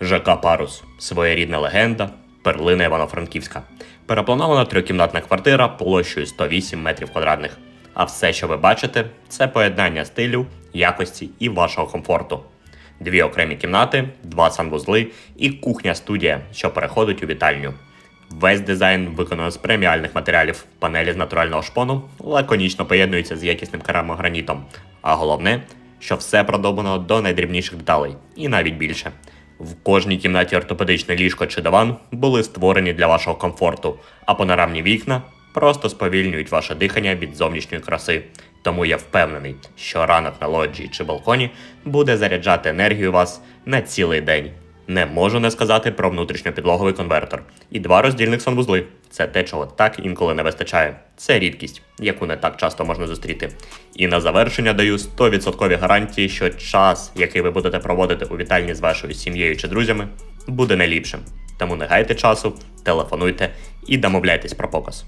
ЖК Парус, своєрідна легенда, перлина Івано-Франківська. Перепланована трьохкімнатна квартира площею 108 метрів квадратних. А все, що ви бачите, це поєднання стилю, якості і вашого комфорту. Дві окремі кімнати, два санвузли і кухня-студія, що переходить у вітальню. Весь дизайн виконано з преміальних матеріалів. Панелі з натурального шпону лаконічно поєднуються з якісним керамогранітом. А головне, що все продобано до найдрібніших деталей, і навіть більше. В кожній кімнаті ортопедичне ліжко чи диван були створені для вашого комфорту, а панорамні вікна просто сповільнюють ваше дихання від зовнішньої краси. Тому я впевнений, що ранок на лоджії чи балконі буде заряджати енергію вас на цілий день. Не можу не сказати про внутрішньопідлоговий конвертер і два роздільних санвузли. Це те, чого так інколи не вистачає. Це рідкість, яку не так часто можна зустріти. І на завершення даю 100% гарантії, що час, який ви будете проводити у вітальні з вашою сім'єю чи друзями, буде найліпшим. Тому не гайте часу, телефонуйте і домовляйтесь про показ.